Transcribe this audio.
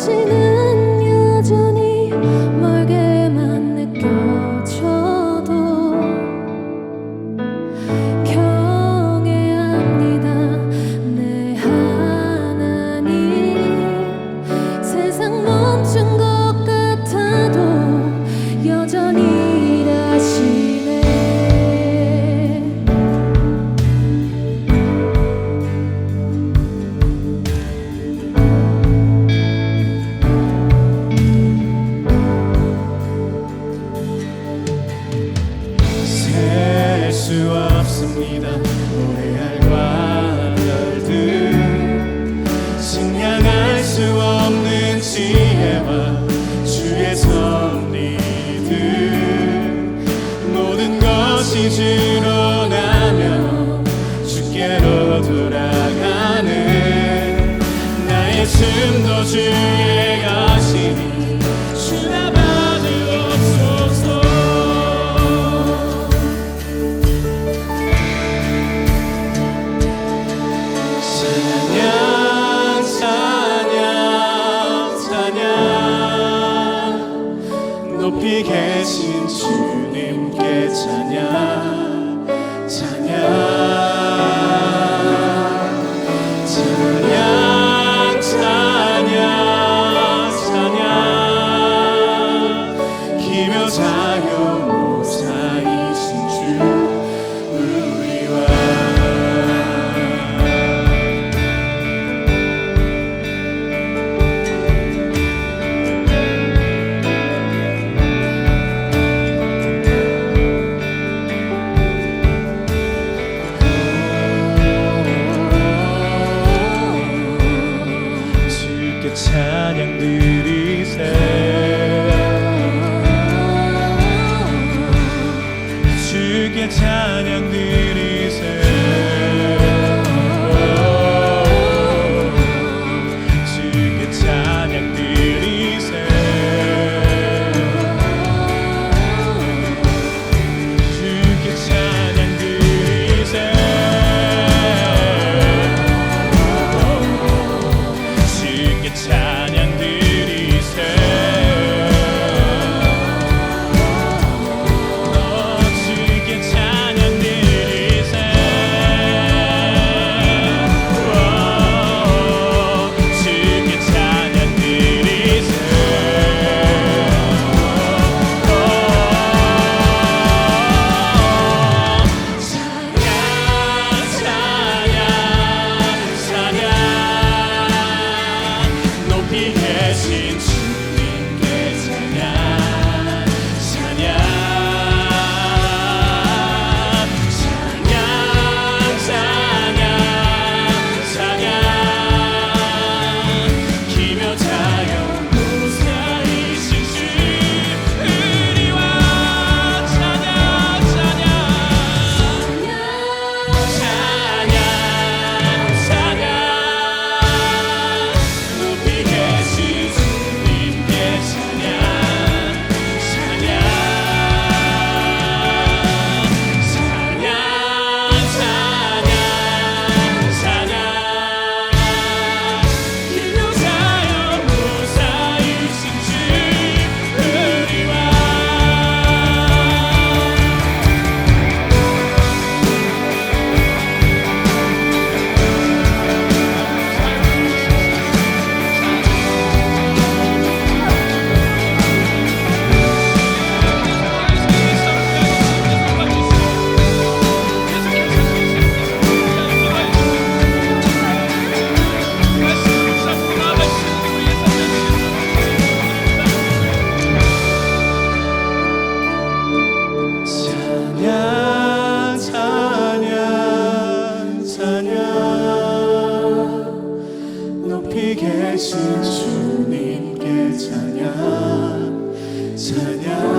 谁能 지혜만 주의 섭리들. 모든 것이 드러나며 주께로 돌아가는 나의 숨도 주의 가 높이 계신 주님께 찬양 찬양. 계신 주님께 찬양 찬양.